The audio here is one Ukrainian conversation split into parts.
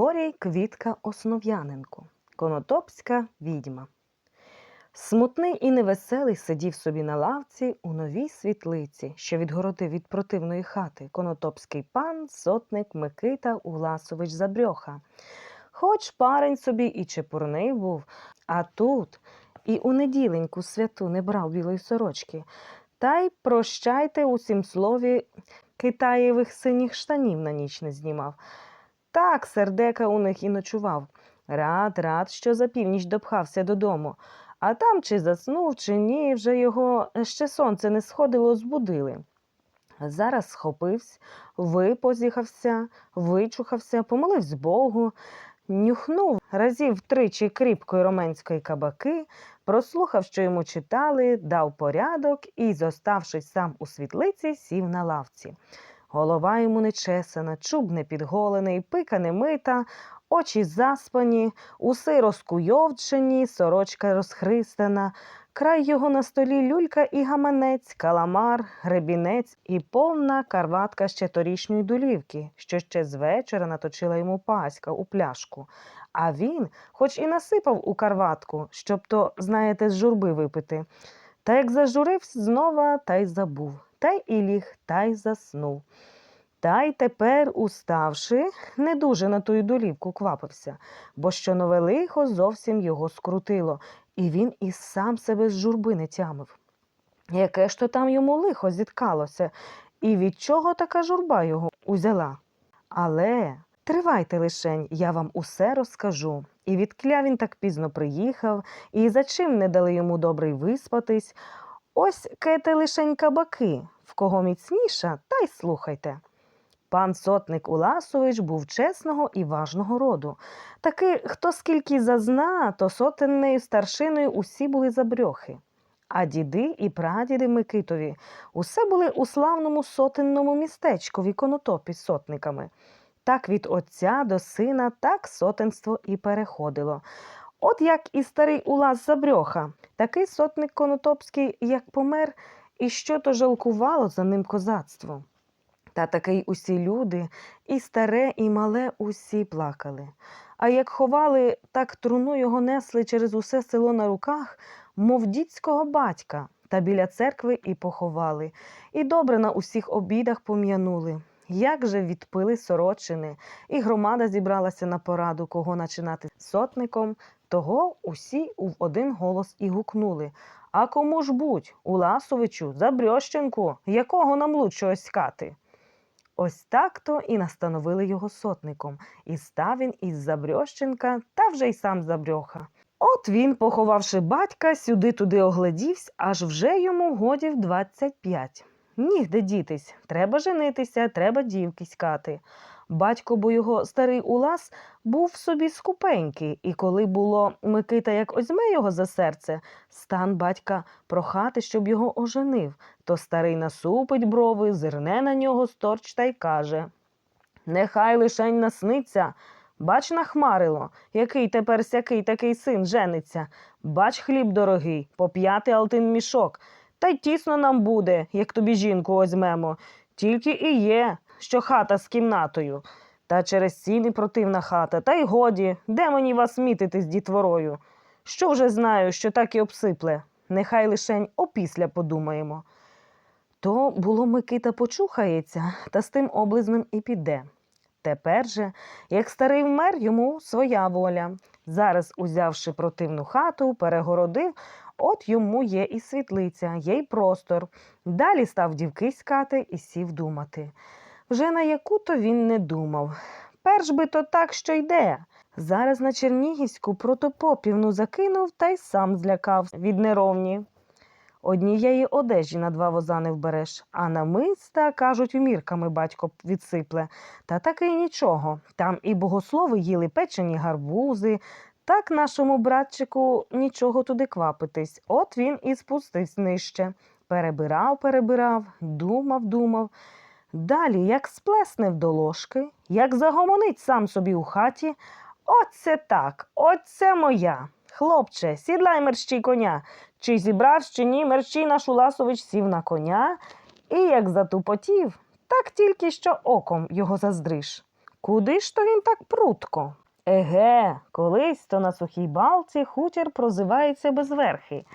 Григорій Квітка Основ'яненко, Конотопська відьма. Смутний і невеселий сидів собі на лавці у новій світлиці, що відгородив від противної хати конотопський пан, сотник Микита Уласович Забрьоха. Хоч парень собі і чепурний був, а тут і у неділеньку святу не брав білої сорочки. Та й прощайте усім слові китаєвих синіх штанів на ніч не знімав. Так сердека у них і ночував. Рад, рад, що за північ допхався додому. А там чи заснув, чи ні, вже його ще сонце не сходило, збудили. Зараз схопився, випозіхався, вичухався, помолився Богу, нюхнув разів тричі кріпкої роменської кабаки, прослухав, що йому читали, дав порядок і, зоставшись сам у світлиці, сів на лавці. Голова йому не чесана, чуб не підголений, пика не мита, очі заспані, уси розкуйовчені, сорочка розхристана, край його на столі люлька і гаманець, каламар, гребінець і повна карватка ще торішньої долівки, що ще з вечора наточила йому паська у пляшку. А він, хоч і насипав у карватку, щоб то, знаєте, з журби випити. Та як зажурився знова, та й забув, та й і ліг, та й заснув. Та й тепер, уставши, не дуже на тую долівку квапився, бо що нове лихо зовсім його скрутило, і він і сам себе з журби не тямив. Яке ж то там йому лихо зіткалося, і від чого така журба його узяла? Але тривайте лишень, я вам усе розкажу. І відкля він так пізно приїхав, і за чим не дали йому добре виспатись. Ось кете лишень кабаки, в кого міцніша, та й слухайте. Пан сотник Уласович був чесного і важного роду. Таки, хто скільки зазна, то сотеннею старшиною усі були забрьохи. А діди і прадіди Микитові усе були у славному сотенному містечкові конотопі з сотниками. Так від отця до сина, так сотенство і переходило. От як і старий Улас Забрьоха, такий сотник Конотопський, як помер, і що то жалкувало за ним козацтво. Та такий усі люди, і старе, і мале, усі плакали. А як ховали, так труну його несли через усе село на руках, мов дідського батька, та біля церкви і поховали, і добре на усіх обідах пом'янули. Як же відпили сорочини, і громада зібралася на пораду, кого начинати сотником, того усі в один голос і гукнули. А кому ж будь, Уласовичу, Забрьощенку, якого нам лучше оськати? Ось так то і настановили його сотником, і став він із Забрьощенка, та вже й сам Забрьоха. От він, поховавши батька, сюди-туди оглядівсь, аж вже йому годів двадцять п'ять. Нігде дітись, треба женитися, треба дівки скати. Батько, бо його старий улас, був собі скупенький, і коли було Микита, як озьме його за серце, стан батька прохати, щоб його оженив, то старий насупить брови, зирне на нього сторч та й каже Нехай лишень насниться. Бач, нахмарило, який тепер сякий такий син жениться. Бач, хліб дорогий, по п'ятий алтин мішок. Та й тісно нам буде, як тобі жінку озьмемо. Тільки і є, що хата з кімнатою. Та через ціни противна хата, та й годі, де мені вас мітити з дітворою? Що вже знаю, що так і обсипле. Нехай лишень опісля подумаємо. То було Микита почухається, та з тим облизнем і піде. Тепер же, як старий вмер, йому своя воля. Зараз, узявши противну хату, перегородив, от йому є і світлиця, є й простор. Далі став дівки скати і сів думати. Вже на яку то він не думав. Перш би то так, що йде. Зараз на Чернігівську протопопівну закинув та й сам злякався від неровні. Однієї одежі на два воза не вбереш, а на миста, кажуть, умірками батько відсипле. Та таки нічого. Там і богослови їли печені гарбузи. Так нашому братчику нічого туди квапитись. От він і спустився нижче. Перебирав, перебирав, думав, думав. Далі, як сплесне в доложки, як загомонить сам собі у хаті. Оце так, оце моя. Хлопче, сідлай мерщій коня. Чи зібрав, чи ні, мерщій наш Уласович сів на коня, і як затупотів, так тільки що оком його заздриш. Куди ж то він так прутко? Еге, колись то на сухій балці хутір прозивається безверхий.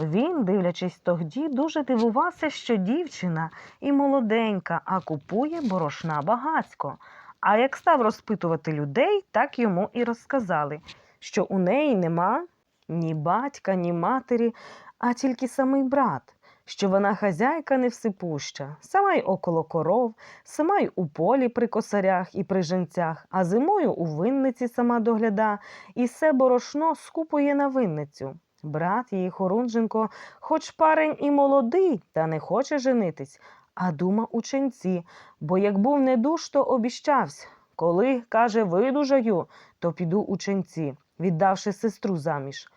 Він, дивлячись тогді, дуже дивувався, що дівчина і молоденька, а купує борошна багацько. А як став розпитувати людей, так йому і розказали, що у неї нема ні батька, ні матері, а тільки самий брат, що вона хазяйка невсипуща, сама й около коров, сама й у полі при косарях і при женцях, а зимою у винниці сама догляда, і все борошно скупує на винницю. Брат її Хорунженко, хоч парень і молодий, та не хоче женитись, а дума ученці, бо як був недуж, то обіщався. Коли, каже, видужаю, то піду ученці, віддавши сестру заміж.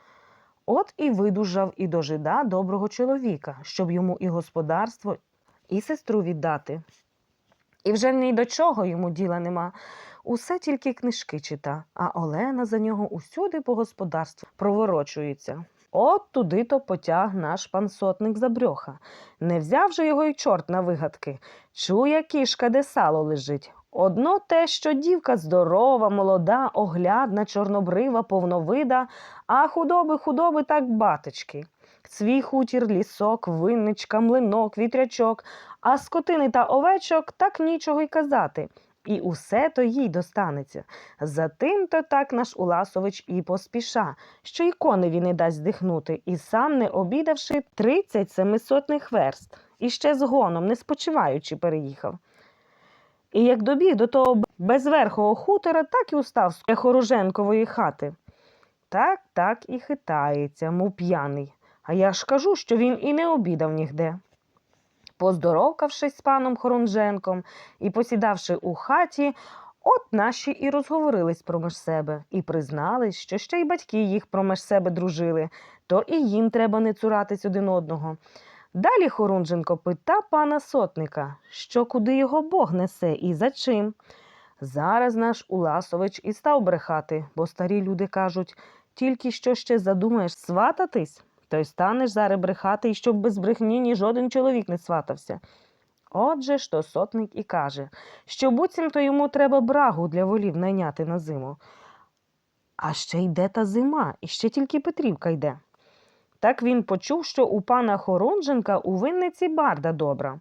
От і видужав і дожида доброго чоловіка, щоб йому і господарство, і сестру віддати. І вже ні до чого йому діла нема. Усе тільки книжки чита, а Олена за нього усюди по господарству проворочується. От туди то потяг наш пан сотник забрьоха. Не взяв же його й чорт на вигадки. Чує кішка, де сало лежить. Одно те, що дівка здорова, молода, оглядна, чорнобрива, повновида, а худоби, худоби так батечки. Свій хутір, лісок, винничка, млинок, вітрячок, а скотини та овечок так нічого й казати. І усе то їй достанеться. Затим то так наш Уласович і поспіша, що й коневі не дасть здихнути, і сам, не обідавши, тридцять семисотних верст, і ще з гоном, не спочиваючи, переїхав. І як добіг до того безверхого хутора, так і устав з Хоруженкової хати. Так, так і хитається, мов п'яний. А я ж кажу, що він і не обідав нігде. Поздоровкавшись з паном Хорунженком і посідавши у хаті, от наші і розговорились проміж себе, і признались, що ще й батьки їх проміж себе дружили, то і їм треба не цуратись один одного. Далі Хорунженко пита пана сотника, що куди його Бог несе і за чим. Зараз наш Уласович і став брехати, бо старі люди кажуть, тільки що ще задумаєш свататись, то й станеш зараз брехати, і щоб без брехні ні жоден чоловік не сватався. Отже ж то сотник і каже, що буцімто йому треба брагу для волів найняти на зиму. А ще йде та зима, і ще тільки Петрівка йде. Так він почув, що у пана Хоронженка у винниці барда добра.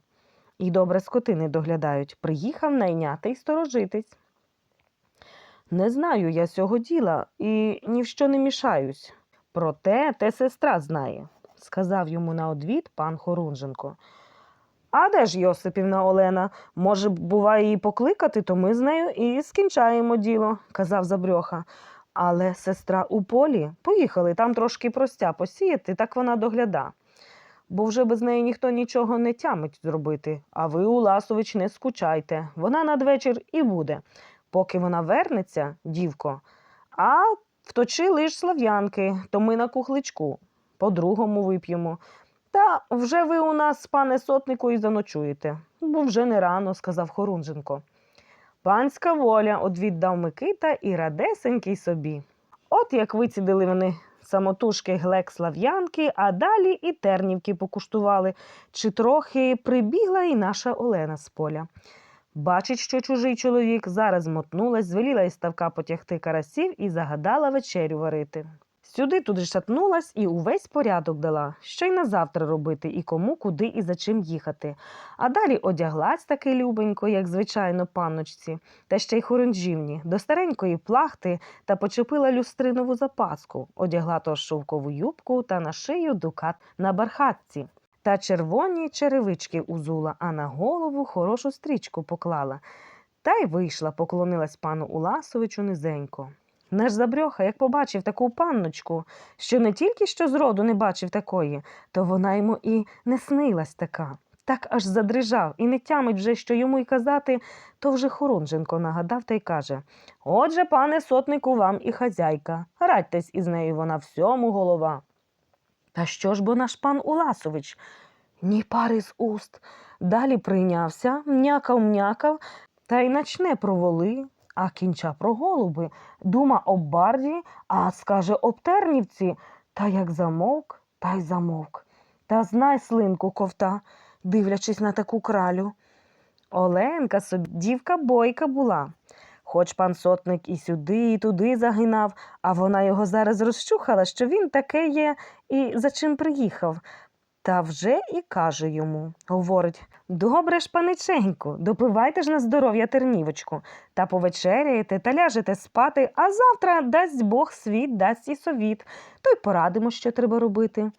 І добре скотини доглядають. Приїхав найняти й сторожитись. Не знаю я цього діла і ні в що не мішаюсь. Проте те сестра знає, сказав йому на одвід пан Хорунженко. А де ж Йосипівна Олена? Може, буває, її покликати, то ми з нею і скінчаємо діло, казав Забрьоха. Але сестра у полі поїхали там трошки простя посіяти, так вона догляда. Бо вже без неї ніхто нічого не тямить зробити. А ви, Уласович, не скучайте. Вона надвечір і буде. Поки вона вернеться, дівко, а вточи лиш слав'янки, то ми на кухличку. По-другому вип'ємо. Та вже ви у нас, пане сотнику, і заночуєте, бо вже не рано, сказав Хорунженко. Панська воля, одвіддав Микита і радесенький собі. От як вицідили вони самотужки глек слав'янки, а далі і тернівки покуштували, чи трохи прибігла і наша Олена з поля. Бачить, що чужий чоловік зараз мотнулась, звеліла із ставка потягти карасів і загадала вечерю варити. Сюди туди шатнулась і увесь порядок дала, що й на завтра робити, і кому, куди і за чим їхати. А далі одяглась таки любенько, як звичайно, панночці, та ще й хорунжівні, до старенької плахти та почепила люстринову запаску, одягла то шовкову юбку та на шию дукат на бархатці. Та червоні черевички узула, а на голову хорошу стрічку поклала. Та й вийшла, поклонилась пану Уласовичу низенько. Наш забрьоха, як побачив таку панночку, що не тільки що зроду не бачив такої, то вона йому і не снилась така. Так аж задрижав і не тямить вже, що йому й казати, то вже Хорунженко нагадав та й каже Отже, пане сотнику, вам і хазяйка. Радьтесь із нею вона всьому голова. Та що ж бо наш пан Уласович? Ні пари з уст. Далі прийнявся, м'якав м'якав, та й начне про воли, а кінча про голуби, дума об барді, а скаже об тернівці, та як замовк, та й замовк. Та знай, слинку ковта, дивлячись на таку кралю. Оленка собі дівка бойка була. Хоч пан сотник і сюди, і туди загинав, а вона його зараз розчухала, що він таке є і за чим приїхав. Та вже і каже йому, говорить: Добре ж, паниченьку, допивайте ж на здоров'я тернівочку, та повечеряєте та ляжете спати, а завтра дасть Бог світ, дасть і совіт, то й порадимо, що треба робити.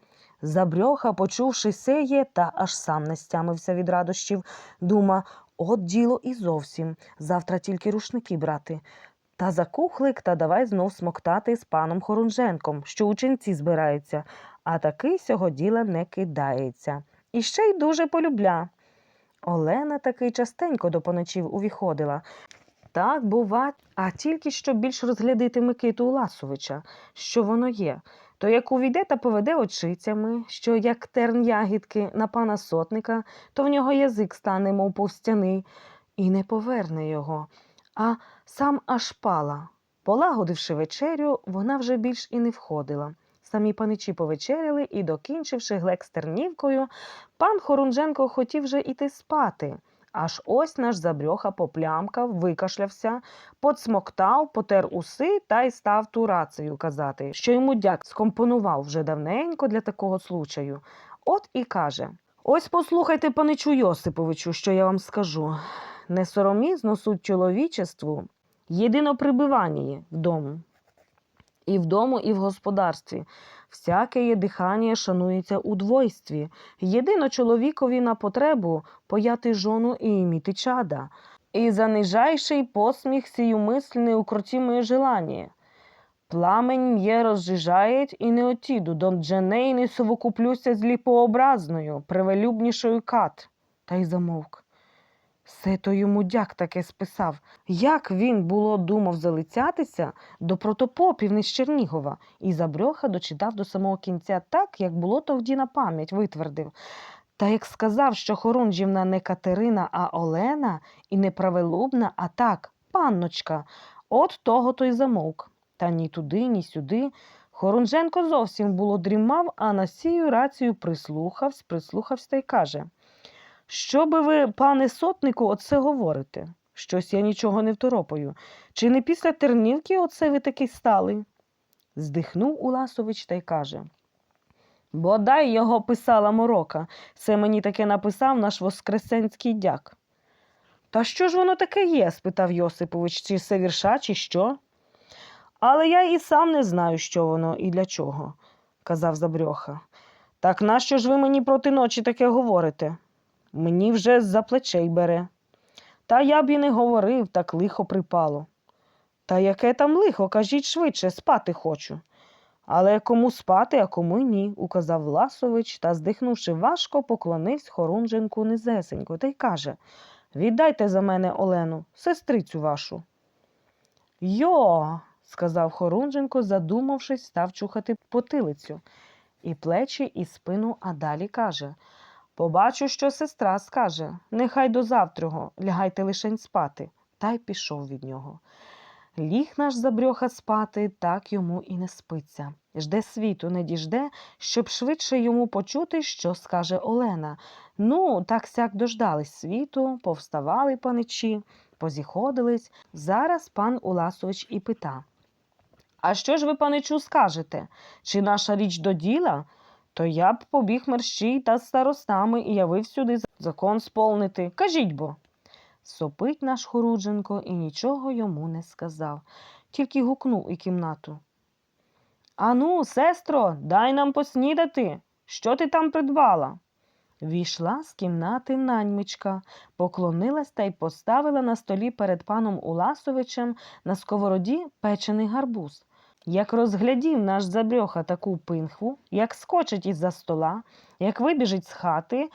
Забрьоха, почувши сеє, та аж сам не стямився від радощів, дума, от діло і зовсім, завтра тільки рушники брати. Та закухлик, та давай знов смоктати з паном Хорунженком, що ученці збираються, а такий сього діла не кидається. І ще й дуже полюбля. Олена таки частенько до поночів увіходила. Так, бува, а тільки щоб більш розглядити Микиту Уласовича, що воно є, то як увійде та поведе очицями, що як терн ягідки на пана сотника, то в нього язик стане, мов повстяний, і не поверне його, а сам аж пала. Полагодивши вечерю, вона вже більш і не входила. Самі паничі повечеряли і, докінчивши глек з тернівкою, пан Хорунженко хотів вже іти спати. Аж ось наш забрьоха поплямкав, викашлявся, подсмоктав, потер уси та й став ту рацію казати, що йому дяк скомпонував вже давненько для такого случаю. От і каже: Ось послухайте, паничу Йосиповичу, що я вам скажу. Несоромізно суть чоловічеству, єдино прибивання в дому. І в дому, і в господарстві. Всяке є дихання шанується у двойстві. Єдино чоловікові на потребу пояти жону і іміти чада. І занижайший посміх сію мисль неукротимое желание. Пламень м'є розжижаєть і не отіду, до дженей не совокуплюся з ліпообразною, привелюбнішою кат. Та й замовк. Все то йому дяк таке списав. Як він було думав залицятися до протопопів з Чернігова, і забрьоха дочитав до самого кінця так, як було тоді на пам'ять витвердив. Та як сказав, що Хорунжівна не Катерина, а Олена, і не правелубна, а так, панночка, от того то й замовк. Та ні туди, ні сюди. Хорунженко зовсім було дрімав, а на сію рацію прислухався, прислухався та й каже. Що би ви, пане сотнику, оце говорите? Щось я нічого не второпаю. Чи не після тернівки оце ви таки стали? Здихнув Уласович та й каже. Бодай його писала морока. Це мені таке написав наш воскресенський дяк. Та що ж воно таке є? спитав Йосипович, чи це вірша, чи що? Але я і сам не знаю, що воно і для чого, казав Забрьоха. Так нащо ж ви мені проти ночі таке говорите? Мені вже з-за плечей бере. Та я б і не говорив, так лихо припало. Та яке там лихо, кажіть швидше, спати хочу. Але кому спати, а кому й ні, указав Власович та, здихнувши важко, поклонився Хорунженку низесенько та й каже Віддайте за мене Олену, сестрицю вашу. Йо, сказав Хорунженко, задумавшись, став чухати потилицю. І плечі, і спину, а далі каже Побачу, що сестра скаже. Нехай до завтрого, лягайте лишень спати. Та й пішов від нього. Ліг наш забрьоха спати, так йому і не спиться. Жде світу, не діжде, щоб швидше йому почути, що скаже Олена. Ну, так сяк дождались світу, повставали паничі, позіходились. Зараз пан Уласович і пита. А що ж ви, паничу, скажете? Чи наша річ до діла? То я б побіг мерщій та з старостами і явив сюди закон сповнити. Кажіть бо. Сопить наш Хорудженко і нічого йому не сказав, тільки гукнув у кімнату. Ану, сестро, дай нам поснідати. Що ти там придбала? Війшла з кімнати наньмичка, поклонилась та й поставила на столі перед паном Уласовичем на сковороді печений гарбуз. Як розглядів наш забрьоха таку пинхву, як скочить із-за стола, як вибіжить з хати,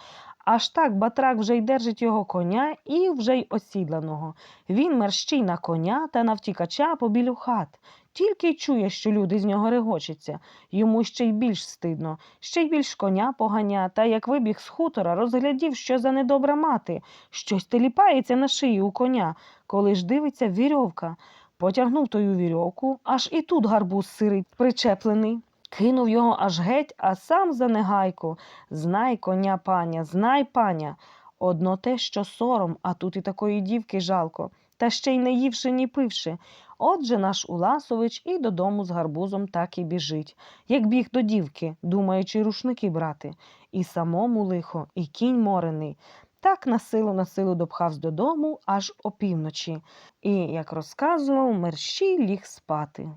аж так батрак вже й держить його коня і вже й осідланого. Він мерщій на коня та на втікача побілю хат. Тільки й чує, що люди з нього регочаться. Йому ще й більш стидно, ще й більш коня поганя, та як вибіг з хутора, розглядів, що за недобра мати, щось теліпається на шиї у коня, коли ж дивиться вірьовка. Потягнув тою вірьовку, аж і тут гарбуз сирий причеплений. Кинув його аж геть, а сам за негайку. Знай коня, паня, знай паня. Одно те, що сором, а тут і такої дівки жалко. та ще й не ївши, ні пивши. Отже наш Уласович і додому з гарбузом так і біжить, як біг до дівки, думаючи рушники брати. І самому лихо, і кінь морений. Так на силу на силу допхавсь додому аж опівночі, і, як розказував, мерщій ліг спати.